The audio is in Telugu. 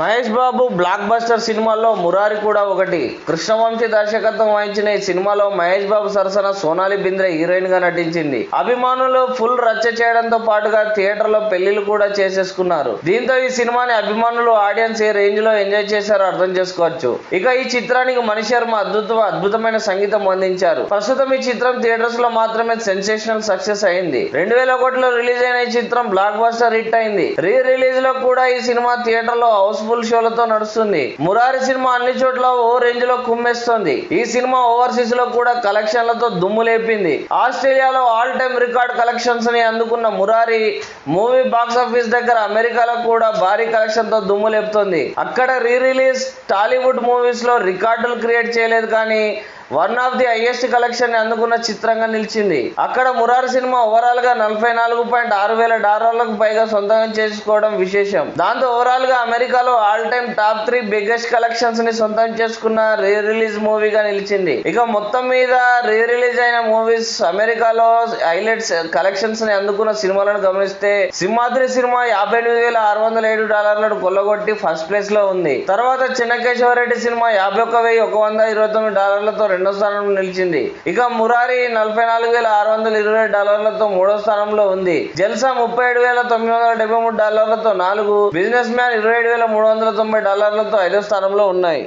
మహేష్ బాబు బ్లాక్ బస్టర్ సినిమాల్లో మురారి కూడా ఒకటి. కృష్ణవంశీ దర్శకత్వం వహించిన ఈ సినిమాలో మహేష్ బాబు సరసన సోనాలి బింద్రే హీరోయిన్గా నటించింది. అభిమానులు ఫుల్ రచ్చ చేయడంతో పాటుగా థియేటర్లో కూడా చేసేసుకున్నారు. దీంతో ఈ సినిమాని అభిమానులు ఆడియన్స్ ఏ రేంజ్లో ఎంజాయ్ చేశారో అర్థం చేసుకోవచ్చు. ఇక ఈ చిత్రానికి మణి శర్మ అద్భుత అద్భుతమైన సంగీతం అందించారు. ప్రస్తుతం ఈ చిత్రం థియేటర్స్లో మాత్రమే సెన్సేషనల్ సక్సెస్ అయింది. రెండు వేల ఒకటిలో రిలీజ్ అయిన ఈ చిత్రం బ్లాక్ బస్టర్ హిట్ అయింది. రీ రిలీజ్లో కూడా ఈ సినిమా థియేటర్లో హౌస్ఫుల్ షోలతో నడుస్తుంది. మురారి సినిమా అన్ని చోట్ల ఓ రేంజ్లో కుమ్మేస్తోంది. ఈ సినిమా ఓవర్సీస్లో కూడా కలెక్షన్లతో దుమ్ము లేపింది. ఆస్ట్రేలియాలో ఆల్ టైమ్ రికార్డ్ కలెక్షన్స్ని అందుకున్న మురారి మూవీ బాక్స్ ఆఫీస్ దగ్గర అమెరికాలో కూడా భారీ కలెక్షన్తో దుమ్ము లేపుతోంది. అక్కడ రీ రిలీజ్ టాలీవుడ్ మూవీస్లో రికార్డులు క్రియేట్ చేయలేదు కానీ one of the highest collection అందుకున్న చిత్రంగా నిలిచింది. అక్కడ మురారి సినిమా ఓవరాల్గా నలభై నాలుగు పాయింట్ ఆరు వేల డాలర్లకు పైగా సొంతంగా చేసుకోవడం విశేషం. దాంతో ఓవరాల్గా అమెరికాలో all time top three biggest కలెక్షన్స్ని సొంతం చేసుకున్న రీ రిలీజ్ మూవీగా నిలిచింది. ఇక మొత్తం మీద రీ రిలీజ్ అయిన మూవీస్ అమెరికాలో హైలైట్స్ కలెక్షన్స్ uh, ని అందుకున్న సినిమాలను గమనిస్తే సింహాద్రి సినిమా యాభై ఎనిమిది వేల ఆరు వందల ఏడు డాలర్లను కొల్లగొట్టి ఫస్ట్ ప్లేస్లో ఉంది. తర్వాత చిన్నకేశవరెడ్డి సినిమా యాభై ఒక్క వెయ్యి ఒక వంద ఇరవై తొమ్మిది డాలర్లతో రెండో స్థానంలో నిలిచింది. ఇక మురారి నలభై నాలుగు వేల ఆరు వందల ఇరవై డాలర్లతో మూడో స్థానంలో ఉంది. జల్సా ముప్పై ఏడు వేల తొమ్మిది వందల డెబ్బై మూడు డాలర్లతో నాలుగు. బిజినెస్ మ్యాన్ ఇరవై ఏడు వేల మూడు వందల తొంభై డాలర్లతో ఐదో స్థానంలో ఉన్నాయి.